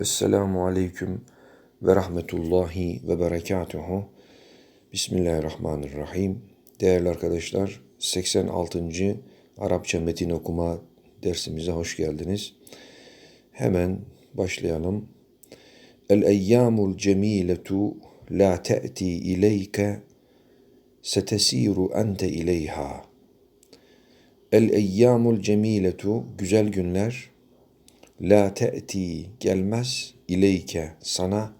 Esselamu Aleyküm ve Rahmetullahi ve Berekatuhu. Bismillahirrahmanirrahim. Değerli arkadaşlar, 86. Arapça metin okuma dersimize hoş geldiniz. Hemen başlayalım. El eyyamul cemiletu la te'ti ileyke setesiru ente ileyha. El eyyamul cemiletu güzel günler La te'ti gelmez ileyke sana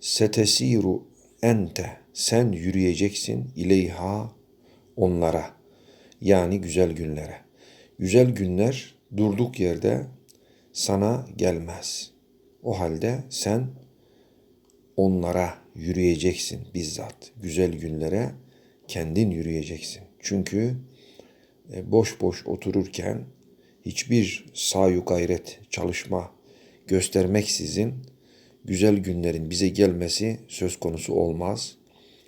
setesiru ente sen yürüyeceksin ileyha onlara yani güzel günlere. Güzel günler durduk yerde sana gelmez. O halde sen onlara yürüyeceksin bizzat. Güzel günlere kendin yürüyeceksin. Çünkü e, boş boş otururken hiçbir sayu gayret, çalışma göstermeksizin güzel günlerin bize gelmesi söz konusu olmaz.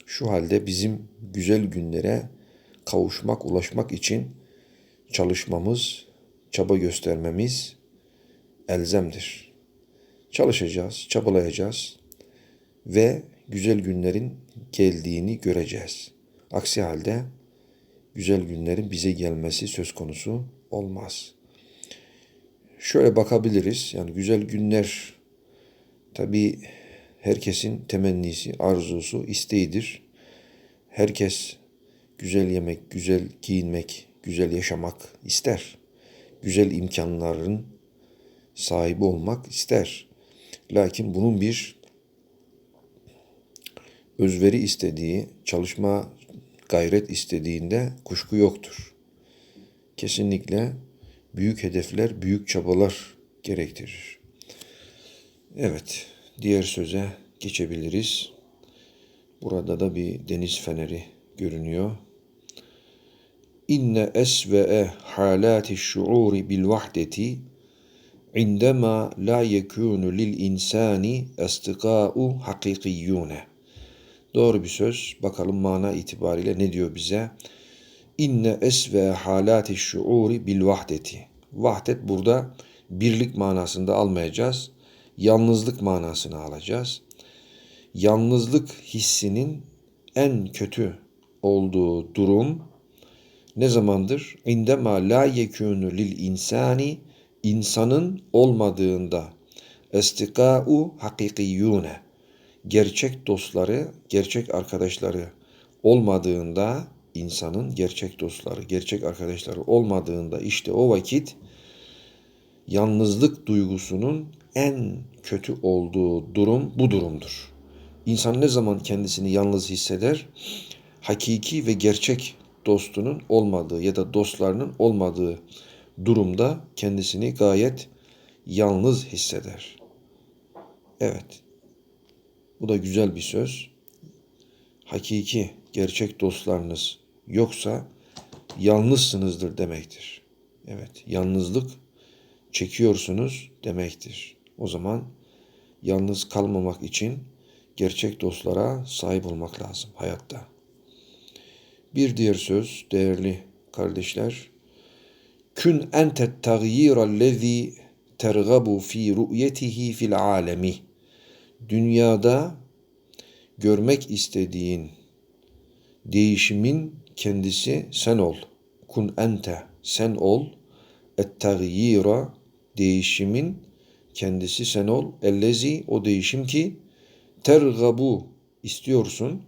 Şu halde bizim güzel günlere kavuşmak, ulaşmak için çalışmamız, çaba göstermemiz elzemdir. Çalışacağız, çabalayacağız ve güzel günlerin geldiğini göreceğiz. Aksi halde güzel günlerin bize gelmesi söz konusu olmaz.'' Şöyle bakabiliriz. Yani güzel günler tabi herkesin temennisi, arzusu, isteğidir. Herkes güzel yemek, güzel giyinmek, güzel yaşamak ister. Güzel imkanların sahibi olmak ister. Lakin bunun bir özveri istediği, çalışma gayret istediğinde kuşku yoktur. Kesinlikle büyük hedefler, büyük çabalar gerektirir. Evet, diğer söze geçebiliriz. Burada da bir deniz feneri görünüyor. İnne esve'e halati şuuri bil vahdeti indema la yekunu lil insani estika'u hakikiyyune. Doğru bir söz. Bakalım mana itibariyle ne diyor bize? İnne esve halati şuuri bil vahdeti. Vahdet burada birlik manasında almayacağız. Yalnızlık manasını alacağız. Yalnızlık hissinin en kötü olduğu durum ne zamandır? İndema la yekûnü lil insani insanın olmadığında estikâ'u hakikiyyûne gerçek dostları, gerçek arkadaşları olmadığında insanın gerçek dostları, gerçek arkadaşları olmadığında işte o vakit yalnızlık duygusunun en kötü olduğu durum bu durumdur. İnsan ne zaman kendisini yalnız hisseder? Hakiki ve gerçek dostunun olmadığı ya da dostlarının olmadığı durumda kendisini gayet yalnız hisseder. Evet. Bu da güzel bir söz. Hakiki, gerçek dostlarınız yoksa yalnızsınızdır demektir. Evet, yalnızlık çekiyorsunuz demektir. O zaman yalnız kalmamak için gerçek dostlara sahip olmak lazım hayatta. Bir diğer söz değerli kardeşler. Kün ente tagyira lezi tergabu fi ru'yetihi fil alemi. Dünyada görmek istediğin değişimin kendisi sen ol. Kun ente sen ol. Et tagyira değişimin kendisi sen ol. Ellezi o değişim ki tergabu istiyorsun.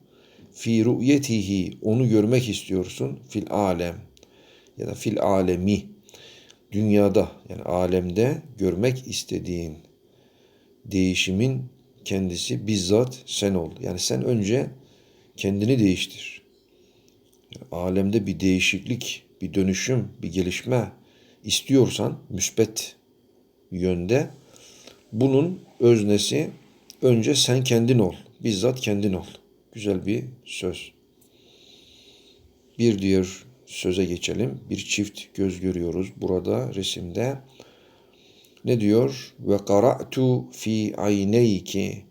Fi ru'yetihi onu görmek istiyorsun. Fil alem ya da fil alemi dünyada yani alemde görmek istediğin değişimin kendisi bizzat sen ol. Yani sen önce kendini değiştir alemde bir değişiklik, bir dönüşüm, bir gelişme istiyorsan müspet yönde bunun öznesi önce sen kendin ol. Bizzat kendin ol. Güzel bir söz. Bir diğer söze geçelim. Bir çift göz görüyoruz burada resimde. Ne diyor? Ve qara'tu fi ayneyki.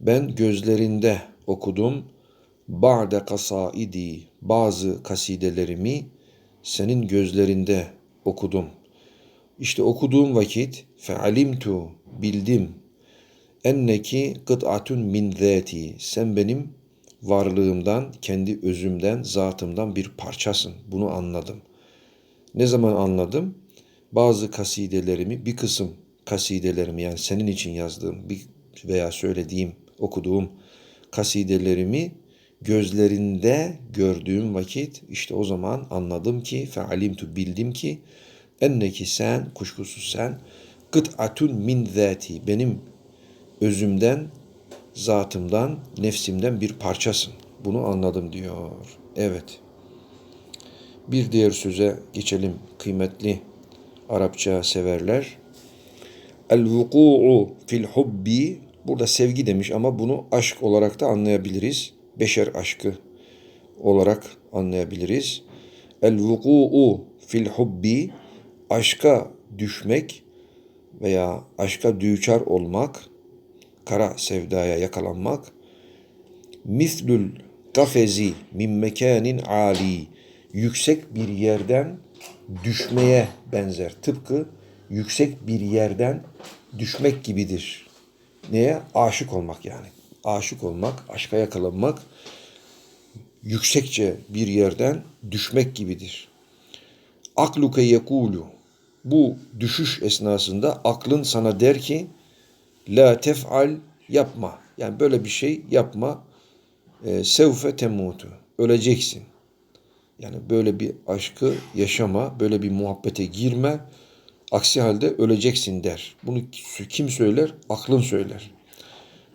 Ben gözlerinde okudum ba'de kasaidi bazı kasidelerimi senin gözlerinde okudum. İşte okuduğum vakit fealimtu bildim enneki kıt'atun min zati. Sen benim varlığımdan, kendi özümden, zatımdan bir parçasın. Bunu anladım. Ne zaman anladım? Bazı kasidelerimi, bir kısım kasidelerimi yani senin için yazdığım bir veya söylediğim, okuduğum kasidelerimi gözlerinde gördüğüm vakit işte o zaman anladım ki fealimtu bildim ki enneki sen kuşkusuz sen kıt'atun min zati benim özümden zatımdan nefsimden bir parçasın. Bunu anladım diyor. Evet. Bir diğer söze geçelim kıymetli Arapça severler. El vuku'u fil hubbi burada sevgi demiş ama bunu aşk olarak da anlayabiliriz. Beşer aşkı olarak anlayabiliriz. El vuku'u fil hubbi aşka düşmek veya aşka düçar olmak, kara sevdaya yakalanmak mislül kafezi min mekanin ali yüksek bir yerden düşmeye benzer. Tıpkı yüksek bir yerden düşmek gibidir. Neye? Aşık olmak yani. Aşık olmak, aşka yakalanmak yüksekçe bir yerden düşmek gibidir. Akluke yekulu bu düşüş esnasında aklın sana der ki la tef'al yapma. Yani böyle bir şey yapma. E, sevfe temutu. Öleceksin. Yani böyle bir aşkı yaşama, böyle bir muhabbete girme. Aksi halde öleceksin der. Bunu kim söyler? Aklın söyler.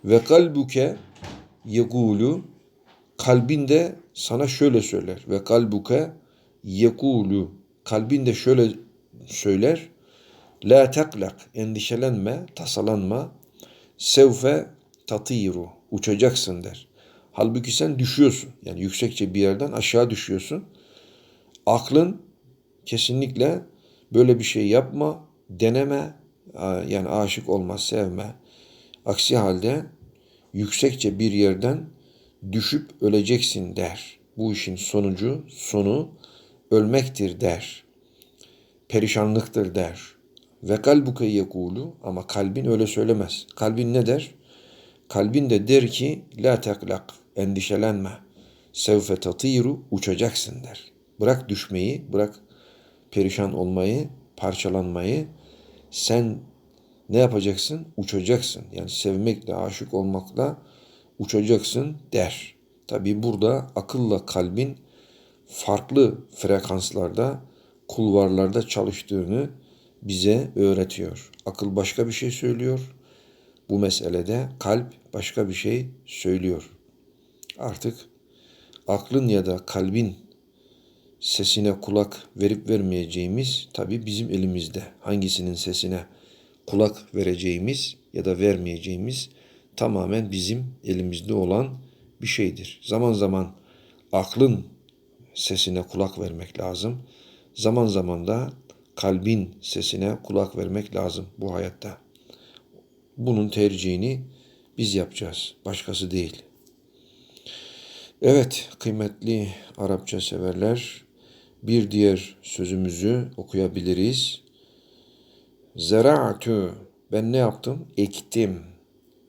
Ve kalbuke yekulu kalbin de sana şöyle söyler. Ve kalbuke yekulu kalbin de şöyle söyler. La teklak endişelenme, tasalanma. Sevfe tatiru uçacaksın der. Halbuki sen düşüyorsun. Yani yüksekçe bir yerden aşağı düşüyorsun. Aklın kesinlikle böyle bir şey yapma, deneme, yani aşık olma, sevme. Aksi halde yüksekçe bir yerden düşüp öleceksin der. Bu işin sonucu, sonu ölmektir der. Perişanlıktır der. Ve kalbuke yekulu ama kalbin öyle söylemez. Kalbin ne der? Kalbin de der ki la teklak endişelenme. Sevfe tatiru uçacaksın der. Bırak düşmeyi, bırak perişan olmayı, parçalanmayı. Sen ne yapacaksın? Uçacaksın. Yani sevmekle, aşık olmakla uçacaksın der. Tabi burada akılla kalbin farklı frekanslarda, kulvarlarda çalıştığını bize öğretiyor. Akıl başka bir şey söylüyor. Bu meselede kalp başka bir şey söylüyor. Artık aklın ya da kalbin sesine kulak verip vermeyeceğimiz tabi bizim elimizde. Hangisinin sesine kulak vereceğimiz ya da vermeyeceğimiz tamamen bizim elimizde olan bir şeydir. Zaman zaman aklın sesine kulak vermek lazım. Zaman zaman da kalbin sesine kulak vermek lazım bu hayatta. Bunun tercihini biz yapacağız. Başkası değil. Evet kıymetli Arapça severler bir diğer sözümüzü okuyabiliriz. Zera'tu ben ne yaptım? Ektim.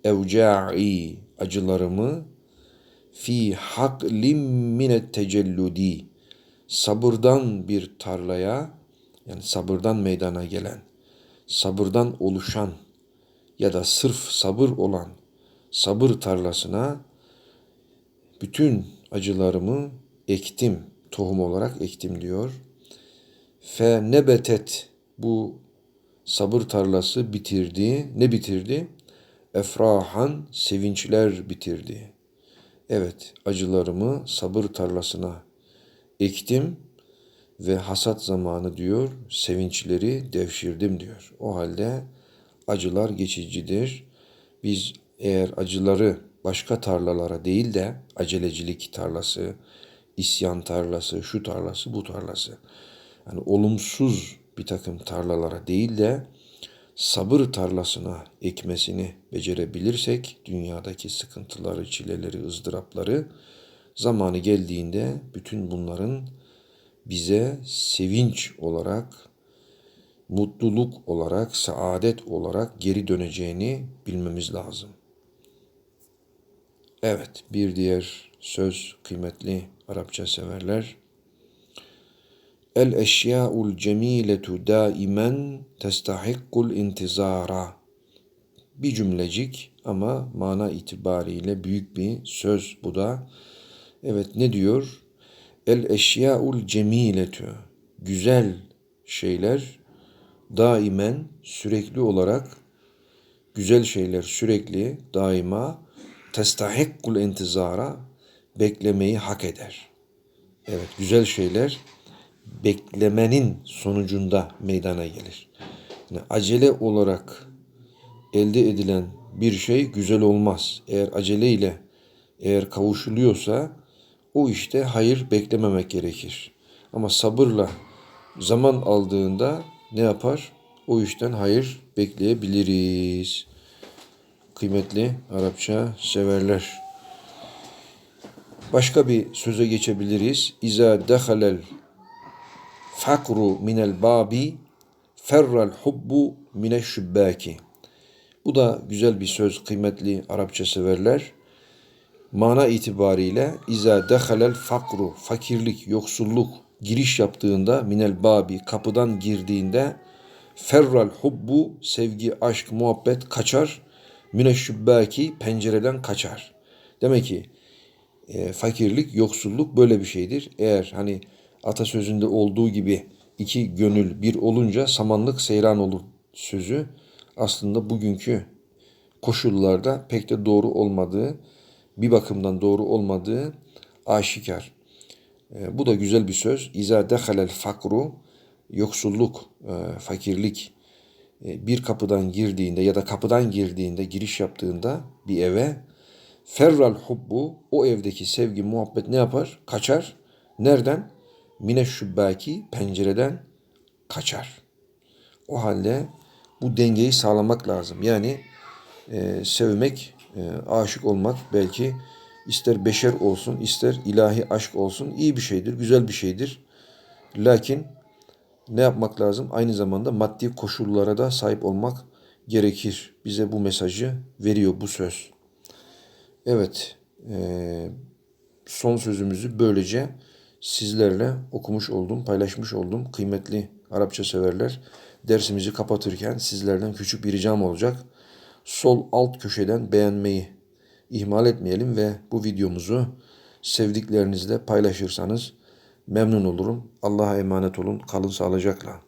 Evca'i acılarımı fi haklim minet tecelludi sabırdan bir tarlaya yani sabırdan meydana gelen sabırdan oluşan ya da sırf sabır olan sabır tarlasına bütün acılarımı ektim, tohum olarak ektim diyor. Fe nebetet bu sabır tarlası bitirdi. Ne bitirdi? Efrahan sevinçler bitirdi. Evet acılarımı sabır tarlasına ektim ve hasat zamanı diyor sevinçleri devşirdim diyor. O halde acılar geçicidir. Biz eğer acıları başka tarlalara değil de acelecilik tarlası, isyan tarlası, şu tarlası, bu tarlası. Yani olumsuz bir takım tarlalara değil de sabır tarlasına ekmesini becerebilirsek dünyadaki sıkıntıları, çileleri, ızdırapları zamanı geldiğinde bütün bunların bize sevinç olarak mutluluk olarak, saadet olarak geri döneceğini bilmemiz lazım. Evet, bir diğer söz kıymetli Arapça severler. El eşya'ul cemiletu daimen testahikkul intizara. Bir cümlecik ama mana itibariyle büyük bir söz bu da. Evet ne diyor? El eşya'ul cemiletu. Güzel şeyler daimen sürekli olarak güzel şeyler sürekli daima testahikkul intizara beklemeyi hak eder. Evet güzel şeyler beklemenin sonucunda meydana gelir. Yani acele olarak elde edilen bir şey güzel olmaz. Eğer aceleyle eğer kavuşuluyorsa o işte hayır beklememek gerekir. Ama sabırla zaman aldığında ne yapar? O işten hayır bekleyebiliriz. Kıymetli Arapça severler. Başka bir söze geçebiliriz. İza dehalel fakru minel babi ferral hubbu mineşşübbâki. Bu da güzel bir söz kıymetli Arapça severler. Mana itibariyle iza dehalel fakru fakirlik, yoksulluk giriş yaptığında minel babi kapıdan girdiğinde ferral hubbu sevgi, aşk, muhabbet kaçar. Mineşşübbâki pencereden kaçar. Demek ki e, fakirlik, yoksulluk böyle bir şeydir. Eğer hani atasözünde olduğu gibi iki gönül bir olunca samanlık seyran olur sözü aslında bugünkü koşullarda pek de doğru olmadığı, bir bakımdan doğru olmadığı aşikar. E, bu da güzel bir söz. İza dehalel fakru, yoksulluk, e, fakirlik e, bir kapıdan girdiğinde ya da kapıdan girdiğinde, giriş yaptığında bir eve ferral hubbu, o evdeki sevgi, muhabbet ne yapar? Kaçar. Nereden? Mine şübbaki, pencereden kaçar. O halde bu dengeyi sağlamak lazım. Yani e, sevmek, e, aşık olmak belki ister beşer olsun, ister ilahi aşk olsun iyi bir şeydir, güzel bir şeydir. Lakin ne yapmak lazım? Aynı zamanda maddi koşullara da sahip olmak gerekir. Bize bu mesajı veriyor bu söz. Evet, e, son sözümüzü böylece sizlerle okumuş oldum, paylaşmış oldum. Kıymetli Arapça severler, dersimizi kapatırken sizlerden küçük bir ricam olacak. Sol alt köşeden beğenmeyi ihmal etmeyelim ve bu videomuzu sevdiklerinizle paylaşırsanız memnun olurum. Allah'a emanet olun. Kalın sağlıcakla.